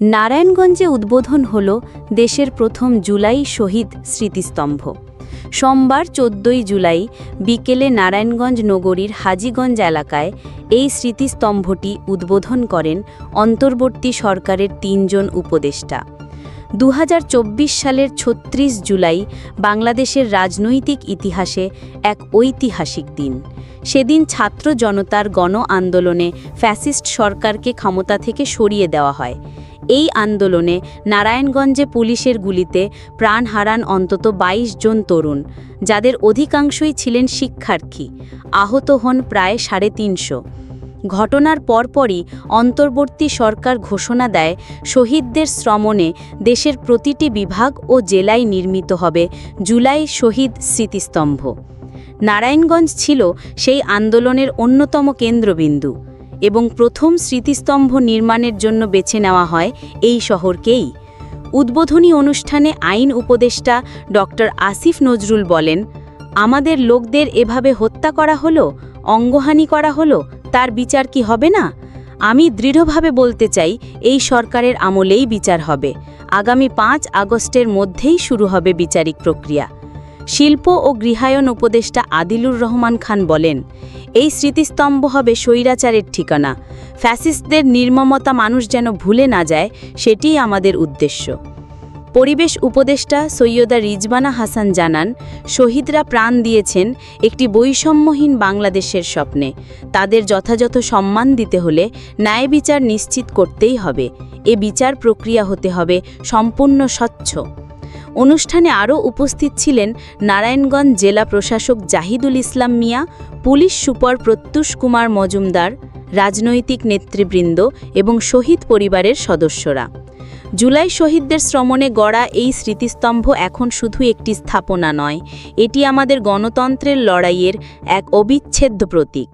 নারায়ণগঞ্জে উদ্বোধন হল দেশের প্রথম জুলাই শহীদ স্মৃতিস্তম্ভ। সোমবার চোদ্দই জুলাই বিকেলে নারায়ণগঞ্জ নগরীর হাজীগঞ্জ এলাকায় এই স্মৃতিস্তম্ভটি উদ্বোধন করেন অন্তর্বর্তী সরকারের তিনজন উপদেষ্টা। দু হাজার চব্বিশ সালের ছত্রিশ জুলাই বাংলাদেশের রাজনৈতিক ইতিহাসে এক ঐতিহাসিক দিন। সেদিন ছাত্র জনতার গণ আন্দোলনে ফ্যাসিস্ট সরকারকে ক্ষমতা থেকে সরিয়ে দেওয়া হয়। এই আন্দোলনে নারায়ণগঞ্জে পুলিশের গুলিতে প্রাণ হারান অন্তত ২২ জন তরুণ, যাদের অধিকাংশই ছিলেন শিক্ষার্থী, আহত হন প্রায় সাড়ে তিনশো। ঘটনার পরপরই অন্তর্বর্তী সরকার ঘোষণা দেয়, শহীদদের শ্রমণে দেশের প্রতিটি বিভাগ ও জেলায় নির্মিত হবে জুলাই শহীদ স্মৃতিস্তম্ভ। নারায়ণগঞ্জ ছিল সেই আন্দোলনের অন্যতম কেন্দ্রবিন্দু। এবং প্রথম স্মৃতিস্তম্ভ নির্মাণের জন্য বেছে নেওয়া হয় এই শহরকেই। উদ্বোধনী অনুষ্ঠানে আইন উপদেষ্টা ডক্টর আসিফ নজরুল বলেন, আমাদের লোকদের এভাবে হত্যা করা হলো, অঙ্গহানি করা হলো, তার বিচার কি হবে না? আমি দৃঢ়ভাবে বলতে চাই, এই সরকারের আমলেই বিচার হবে। আগামী পাঁচ আগস্টের মধ্যেই শুরু হবে বিচারিক প্রক্রিয়া। শিল্প ও গৃহায়ন উপদেষ্টা আদিলুর রহমান খান বলেন, এই স্মৃতিস্তম্ভ হবে স্বৈরাচারের ঠিকানা। ফ্যাসিস্টদের নির্মমতা মানুষ যেন ভুলে না যায়, সেটিই আমাদের উদ্দেশ্য। পরিবেশ উপদেষ্টা সৈয়দা রিজবানা হাসান জানান, শহীদরা প্রাণ দিয়েছেন একটি বৈষম্যহীন বাংলাদেশের স্বপ্নে। তাদের যথাযথ সম্মান দিতে হলে ন্যায় বিচার নিশ্চিত করতেই হবে। এ বিচার প্রক্রিয়া হতে হবে সম্পূর্ণ স্বচ্ছ। অনুষ্ঠানে আরও উপস্থিত ছিলেন নারায়ণগঞ্জ জেলা প্রশাসক জাহিদুল ইসলাম মিয়া, পুলিশ সুপার প্রত্যুষ কুমার মজুমদার, রাজনৈতিক নেতৃবৃন্দ এবং শহীদ পরিবারের সদস্যরা। জুলাই শহীদদের শ্রমণে গড়া এই স্মৃতিস্তম্ভ এখন শুধু একটি স্থাপনা নয়, এটি আমাদের গণতন্ত্রের লড়াইয়ের এক অবিচ্ছেদ্য প্রতীক।